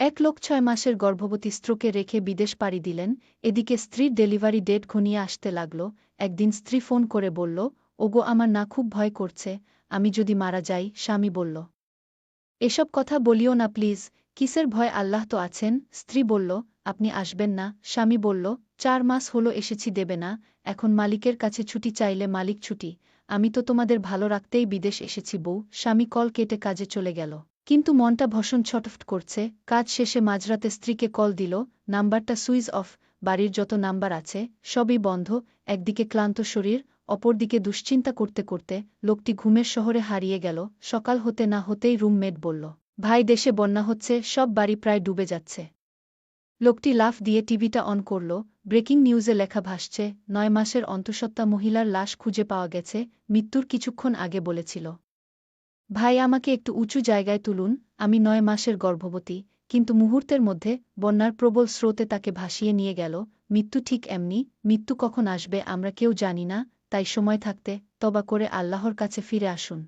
এক লোক ছয় মাসের গর্ভবতী স্ত্রোকে রেখে বিদেশ পাড়ি দিলেন, এদিকে স্ত্রীর ডেলিভারি ডেট ঘনিয়ে আসতে লাগল, একদিন স্ত্রী ফোন করে বলল, ওগো, আমার না খুব ভয় করছে, আমি যদি মারা যাই, স্বামী বলল। এসব কথা বলিও না, প্লিজ, কিসের ভয়, আল্লাহ তো আছেন, স্ত্রী বলল। আপনি আসবেন না, স্বামী বলল। চার মাস হলো, এসেছি দেবে না, এখন মালিকের কাছে ছুটি চাইলে মালিক ছুটি, আমি তো তোমাদের ভালো রাখতেই বিদেশ এসেছি বউ, স্বামী কল কেটে কাজে চলে গেল। কিন্তু মনটা ভসন ছটফট করছে, কাজ শেষে মাঝরাতে স্ত্রীকে কল দিল, নাম্বারটা সুইচ অফ, বাড়ির যত নাম্বার আছে, সবই বন্ধ, একদিকে ক্লান্ত শরীর, অপরদিকে দুশ্চিন্তা করতে করতে লোকটি ঘুমের শহরে হারিয়ে গেল, সকাল হতে না হতেই রুমমেট বলল, ভাই দেশে বন্যা হচ্ছে, সব বাড়ি প্রায় ডুবে যাচ্ছে। লোকটি লাফ দিয়ে টিভিটা অন করল, ব্রেকিং নিউজে লেখা ভাসছে, নয় মাসের অন্তঃসত্ত্বা মহিলার লাশ খুঁজে পাওয়া গেছে, মৃত্যুর কিছুক্ষণ আগে বলেছিল। ভাই, আমাকে একটু উঁচু জায়গায় তুলুন, আমি নয় মাসের গর্ভবতী, কিন্তু মুহূর্তের মধ্যে বন্যার প্রবল স্রোতে তাকে ভাসিয়ে নিয়ে গেল, মৃত্যু ঠিক এমনি, মৃত্যু কখন আসবে আমরা কেউ জানি না, তাই সময় থাকতে তবা করে আল্লাহর কাছে ফিরে আসুন।